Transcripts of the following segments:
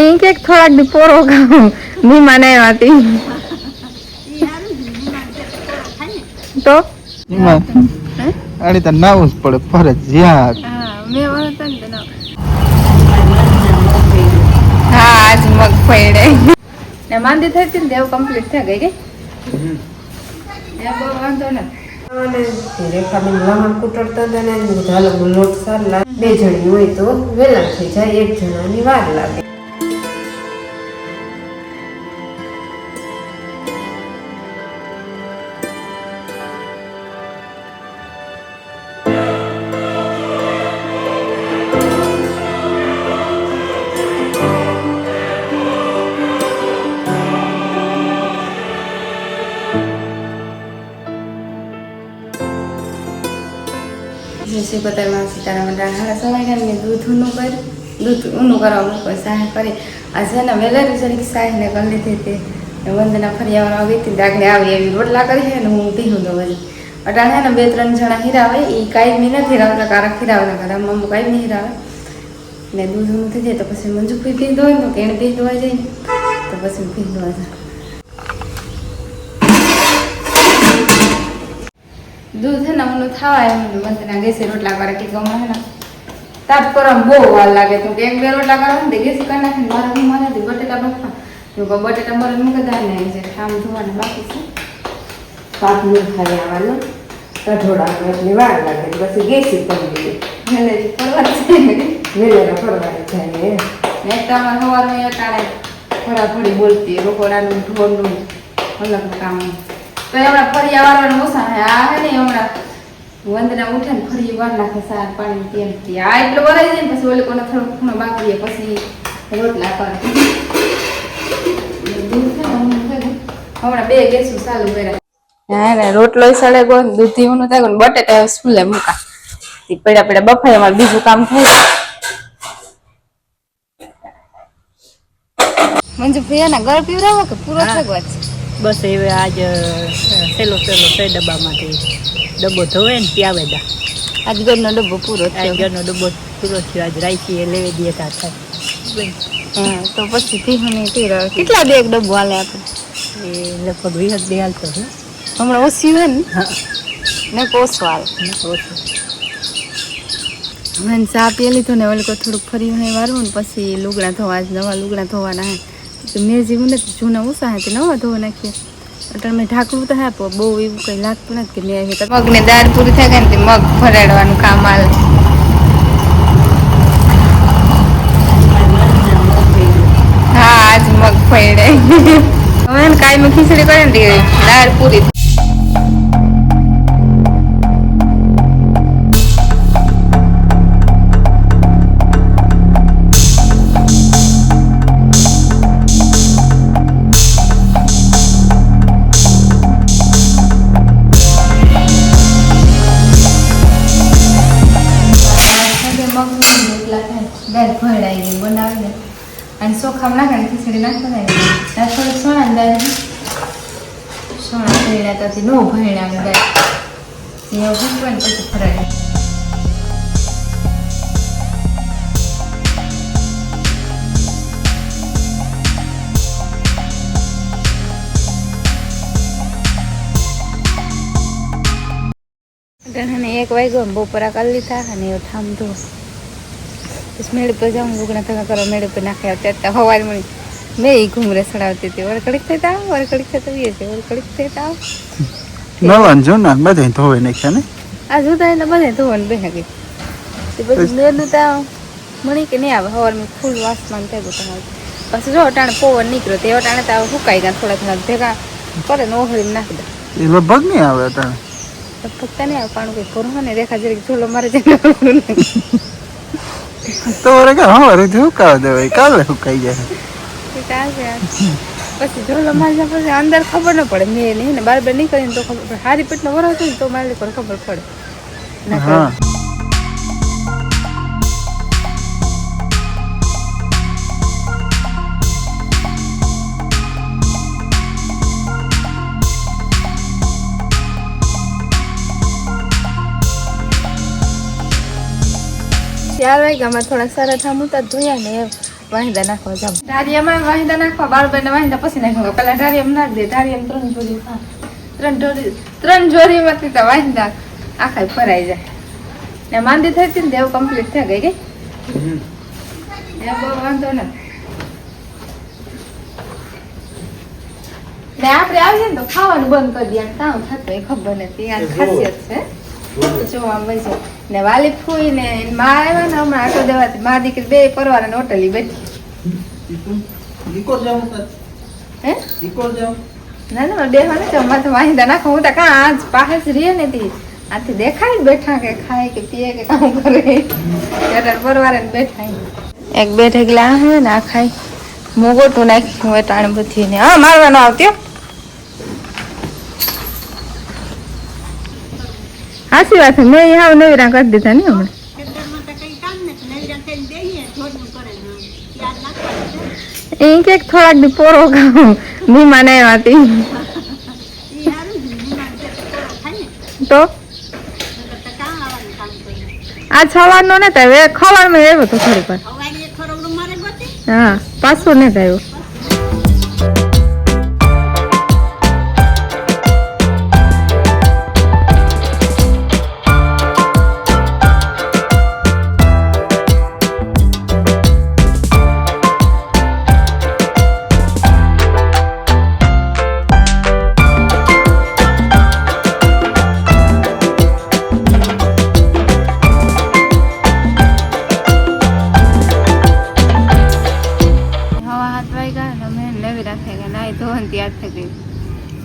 એ કે થોડાક દી પોરો મહેમાન હતી. તો? અડી તો નાવું જ પડે ફરજિયાત. હા ને આજ મગ ને માંદી થઈ હતી ને દેવ કમ્પ્લીટ થઈ ગઈ બહુ વાંધો નથી. લમણ કુટરતા હતા ને લોટ બે જણી હોય તો વેલા થઈ જાય એક જણાની વાર લાગે. જય પતરમાં સીતારામન હાડા સવાઈ ગયા મેં દૂધ ઊનું કર્યું. દૂધ ઊનું કરવા મૂકો સહાય કરી આ છે ને વહેલા જરીક સાહીને કરી લીધી હતી. વંદના ફરી ફરિયામાં આવી હતી. દાગડે આવી એવી રોટલા કરી છે ને હું પીવું દઉં બધી અટાણે ને બે ત્રણ જણા હીરા હોય એ કાંઈ બી નથી રાવતા કારક હીરાવતા કરે મમ્મી કાંઈ બી હીરાવે ને દૂધ ઊનું થઈ જાય તો પછી મંજુ પી પી હોય ને તો કેણે પી ધોવા જાય. તો પછી પી ધોવા જાય. દૂધ છે ને ઊનું થવા એમ વંદના ગેસી રોટલા કરે કે ગમે હે ને. તાપ કરવા બહુ વાર લાગે તો એક બે રોટલા કરો ને ગેસી કરી નાખીને મારે હું મારે બટેટા બફા જો કે બટેટા મારે મૂકી દાળ ને જે ઠામ ધોવાના બાકી છે. પાક નહીં ખાઈ આવવાનું. કઠોળા એટલે વાર લાગે પછી ગેસી કરી દઈએ વેલેથી ફરવા છે વેલેલા ફરવાની જાય ને તો અમારે સવારમાં અટાણે ફળાફળી બોલતી રોકોડાનું ઢોરનું અલગ કામ. તો હમણાં ફરી આવવાનું ઓછા હે આ હે ને હમણાં વંદના ઉઠે ને ફરી વાર નાખે સાર પાણી તેલથી. આ એટલું વરાઈ જાય ને પછી ઓલી કોને થોડું ખૂણો બાકી પછી રોટલા કરે. હમણાં બે ગેસું ચાલુ કર્યા. હા ને રોટલો સળે ગો દૂધી ઊનું થાય ને બટેટા સ્કૂલે મૂકા. તે પડ્યા પડ્યા બફાય અમારે બીજું કામ થાય મંજુ ભૈયાના ગળ પીવરાવો કે પૂરો થઈ ગયો? છે બસ હવે આજ સેલો સેલો છે ડબ્બામાંથી. ડબ્બો ધોવે ને પ્યાવે દા આજ ઘરનો ડબ્બો પૂરો થયો. ઘરનો ડબ્બો પૂરો થયો. આજ રાઈસી એ લેવી દે તા થાય. હા તો પછી પીહુની પીવરાવે કેટલા બે એક ડબ્બો હાલે આપણે? એ લગભગ વીસ બે હાલતો છે હમણાં ઓછી હોય ને? ને કોસો હાલ. ઓછું. મને ચા પી લીધો ને ઓલી થોડુંક ફરી વારવું ને પછી લુગડા ધોવા આજ નવા લુગડા ધોવાના હે. તો મેં જેવું નથી, જૂના ઓછા હે તે નવા ધોવા નાખીએ એટલે મેં ઢાંકણું તો હે બહુ એવું કંઈ લાગતું નથી કે મેં આવી મગ ને દાળ પૂરી થાય ને મગ ભરાડવાનું કામ હાલે હા, આજ મગ ફેડે હવે કાંઈ ખીચડી કરે ને દાળ પૂરી સોના ભેળા ત્યાંથી નો પછી ફરાય એક વાગ્યો બપોરા કરી લીધા અને એવું થાંભતો મેળ પર જાઉં લુગણા થતા કરો મેળે પર નાખ્યા અત્યારે હવાર મળી. મેં ઘુમરે ઘૂમરે સડાવતી હતી. વર કડીક તાવ આવ થઈ કડીક વીએ છે વર કડીક થતા આવ. નવા ને બધા ધોવે નાખ્યા ને? આ જોતા એટલે બધે ધોવાનું બેહે ગઈ તે બધું મેલું તાવ મળી કે નહીં આવે. હવારમાં ફૂલ વાસમાન થઈ ગયું તમારું પછી જો અટાણે પવન નીકળ્યો તે અટાણે તો સુકાઈ ગયા થોડા થોડા ભેગા કરે ને ઓહળી નાખી દે. એ લગભગ નહીં આવે અટાણે? ફક્ત નહીં આવે પણ કોઈ ભરવા ને દેખા જરીક ઝોલો મારે જાય તો વરે કે હવારે હુકાવા દેવાય કાલે સુકાઈ જાય. એ ચાલશે પછી ઝોલો મારી પછી અંદર ખબર ન પડે મેં નહીં ને બાર બાર નીકળીને તો ખબર પડે. હારી પેટનો વરો છે ને તો મારી પણ ખબર પડે. હા. ચાર વાગ્યામાં થોડા સારા થામ ઉતા ધોયા ને વાહિંદા નાખવા જાવ ઢારિયામાં વાહિંદા નાખવા બાળબેન વાહિંદા પછી નાખવા. પેલા ઢારિયામાં નાખ દે ઢારિયામાં ત્રણ જોડી ત્રણ જોડી ત્રણ જોડીમાંથી તો વાહિંદા આખા ફરાઈ જાય. ને માંદી થઈ હતી ને દેવ કમ્પ્લીટ થઈ ગઈ એ બહુ વાંધો નથી ને આપણે આવીએ ને તો ખાવાનું બંધ કરી દઈએ. કામ થતું એ ખબર નથી. આ ખાસિયત છે. જોવા મળશે ને વાલી ફૂઈ ને માં આવ્યા ને હમણાં આટો દેવાથી મા દીકરી બે પરવાર ને હોટલી બેઠી હે? ના ના દેવા ને તો માથે વાહિંદા નાખો. હું તો કાં આજ પાસે જ રહીએ ને તી. આથી દેખાય બેઠા કે ખાય કે પીએ કે કામ કરે. ત્યારે પરવારે બેઠા. એક બે ઢગલા હે ને ખાય. મોગોટું નાખ્યું હોય ટાણ બધી ને. હા, મારવાનો આવતી હાચી વાત છે. મેં હાવ નવીરા કરી દીધા ને હમણાં. એ કે થોડાક દી પોરો ખાઉં. મહેમાન આવ્યા હતી. તો? આ છવાનો ને તો હવે ખવારમાં આવ્યો તો થોડીક વાર. હા પાછો ને આવ્યો.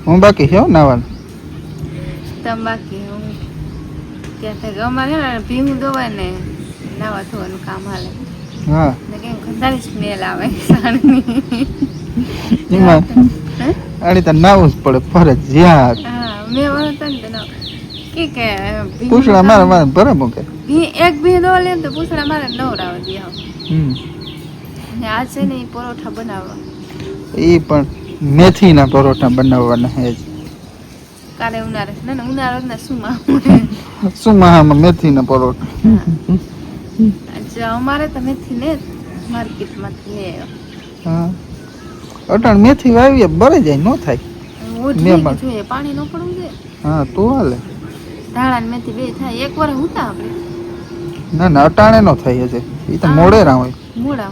હું બાકી છે નાવાનું? તમ બાકી હું ત્યાં અમારે ને ભીંગ દોવાય ને નાવા ધોવાનું કામ હાલે. હા. ને કેમ ખંડાની સ્મેલ આવે સાણની. એમાં હે? તો નાવું જ પડે ફરજિયાત. હા મેં વળતા ને તો કે કે પૂછડા મારે મારે ભરે મૂકે. એક ભી દો લે તો પૂછડા મારે નવરાવા દે હમ. ને આ છે ને પરોઠા બનાવવા. એ પણ મેથીના પરોઠા બનાવવાના હે જ કાલે ઉનાળે. ના ના ઉનાળો ના સુમા માં શું મહામાં મેથીના પરોઠા. અચ્છા અમારે તો મેથી ને માર્કેટમાંથી આવ્યો. હા. અટાણ મેથી વાવીએ બરે જાય નો થાય. પણ- નો પડવું જોઈએ. હા તો હાલે. ધાણા ને મેથી બે થાય એક વાર હુતા આપણે. ના ના અટાણે નો થાય હજે. એ તો મોડે ના હોય મોડા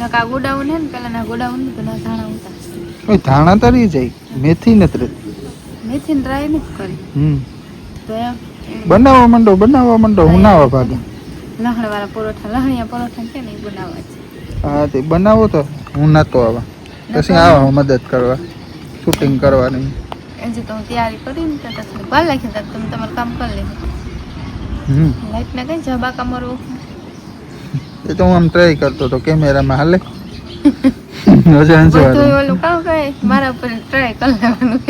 નકા ગોડાઉન હે ને પેલા ના ગોડાઉન ને પેલા ધાણા હુતા. ઓય ધાણા તરી જાય. મેથી નથી રહેતી. મેથી ને ટ્રાય નથી કરી. હમ. તો બનાવવા માંડો બનાવવા માંડો હું નાવા ભાગે. લહણ વાળા પરોઠા લહણિયા પરોઠા કે નહીં બનાવવા છે. હા તે બનાવો તો. હું નાતો આવા. પછી આવા મદદ કરવા શૂટિંગ કરવાની. હજી તો હું તૈયારી કરીને તો લાગી તમે તમારું કામ કરી લેજો. હમ. લાઈટ ને કઈ જબા કમરવું એ તો હું આમ ટ્રાય કરતો તો કેમેરામાં હાલે. બધું ઓલું કામ કરે મારા ઉપર ટ્રાય કરી લેવાનું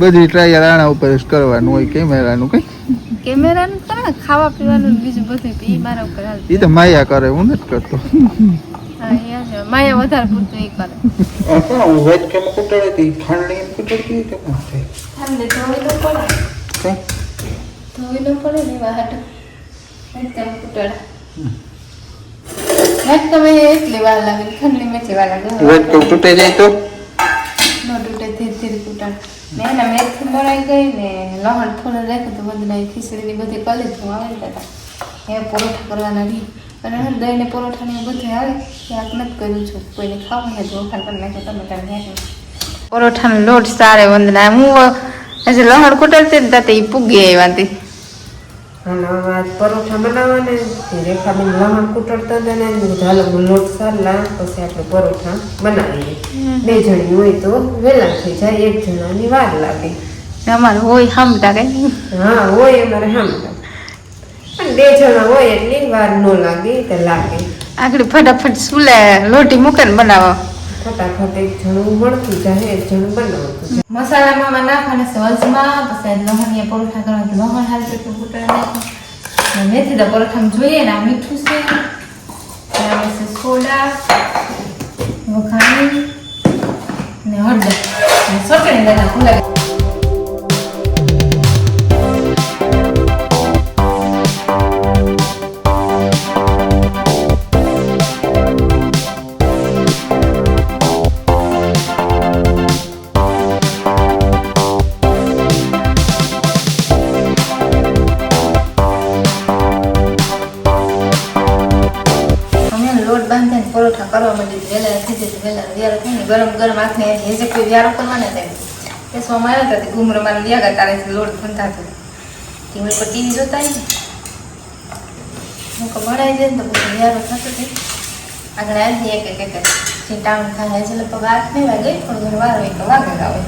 બધી ટ્રાય રાણા ઉપર જ કરવાનું હોય કેમેરાનું કઈ? કેમેરાનું કરે ને ખાવા પીવાનું બીજું બધું એ મારા ઉપર હાલ એ તો માયા કરે હું નથી કરતો. માયા વધારે પૂરતું એ કરે. હું વેજ કેમ કુટડી હતી? ખાંડણી એમ કુટડતી કે ઠંડે ધોઈ તો પડે. ધોઈ ન પડે ને વાહટ. હાટુ એકદમ કુટડા મેં તમે એટલી વાર લાગે ઠંડી મેથી વાર લાગે. વેટ તો તૂટે જાય તો? નો તૂટે ધીરે ધીરે તૂટા. ને એના મેથી બનાવી ગઈ ને લહણ થોડું રાખ્યું તો બધું ખીચડીની બધી કલી તો આવી હતા. એ પરોઠા કરવાના નહીં. અને હું દઈને દહીં ને પરોઠા ને એવું બધું આવે ત્યાંક જ કર્યું છું. કોઈને ખાવું ને ચોખા કરી નાખ્યો તમે નાખ્યું પરોઠાનો લોટ સારે વંદના. હું હજી લહણ કુટરતી ને તે પૂગી આવ્યા હતી. અને આજ પરોઠા બનાવવાને રેખાબેન લહણ કૂટડતા હતા ને મેં લોટ સારલા પછી આપણે પરોઠા બનાવીએ. બે જણી હોય તો વહેલા થઈ જાય એક જણાની વાર લાગે. અમારે હોય હમતા કઈ હા હોય અમારે સાંભળા પણ બે જણા હોય એટલી વાર ન લાગે તો લાગે. આગળ ફટાફટ સુલે લોટી મૂકે બનાવો. ફટાફટ એક જણું મળતું જાય એક જણું બનાવતું મસાલામાં નાખવાને વજમાં પછી લહણીયા પરોઠા કરવા તો લહણ હાલ જેટલું કૂટર નાખો મેથી તો પરોઠામાં જોઈએ ને, આ મીઠું છે. સોડા વખાણી ને હળદર. ને દાદા ભૂલા પરોઠા કરવા માંડી વહેલા થઈ વહેલા વ્યારો થાય ને ગરમ ગરમ હાથને હેજે કોઈ વ્યારો કરવાના તેમ એ સોમાં આવ્યા હતા, તે મારે વ્યાગા તારે લોડ બંધાતો. ટીવી પર ટીવી જોતા ને હું ભણાઈ જાય ને તો પછી વ્યારો થતો થઈ આગળ આવી એક એક એક જે ટાઉન થાય છે લગભગ આઠ નહીં વાગે પણ હોય તો વાગે આવે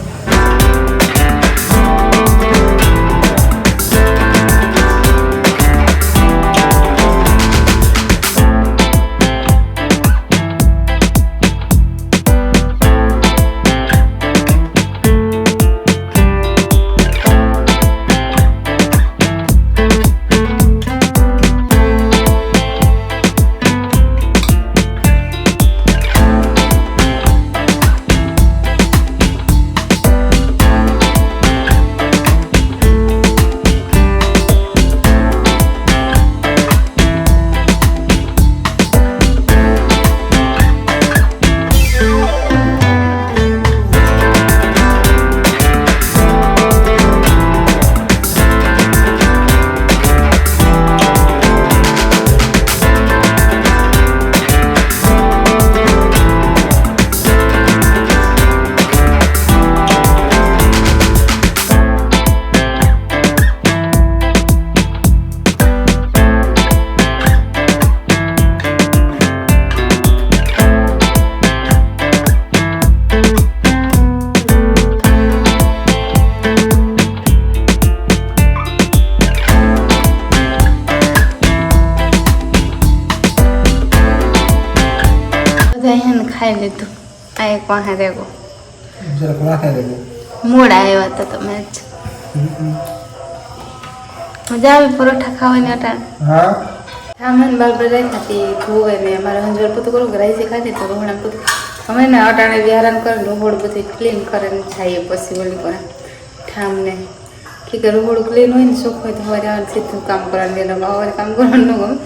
ખાઈ લીધું. આ એક વાહે રેગો. મોડા આવ્યા હતા તમે જ. મજા આવે પરોઠા ખાવાની અટાણ. હા? સામાન બાબર રાખ્યા હતી ધોવે ને મારા હંજવર પોતું કરું રાઈસે ખાતી તો રોહણા પોતું. અમે ને અટાણે વ્યારાન કરે રોહડ બધું ક્લીન કરે ને જઈએ પછી ઓલી કરે ઠામને કે રોહડું ક્લીન હોય ને સુખ હોય તો હવારે આવે સીધું કામ કરવાનું દે સવારે કામ કરવાનું ન ગમે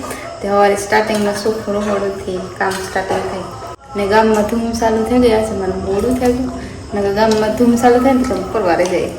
તે હવારે સ્ટાર્ટિંગમાં સુખ રોહડુંથી કામ સ્ટાર્ટિંગ થાય. ને ગામમાં ધૂમ ચાલુ થઈ ગયા છે મને મોડું થઈ ગયું ને ગામમાં ધૂમ ચાલુ થાય ને તો પરવારે જાય.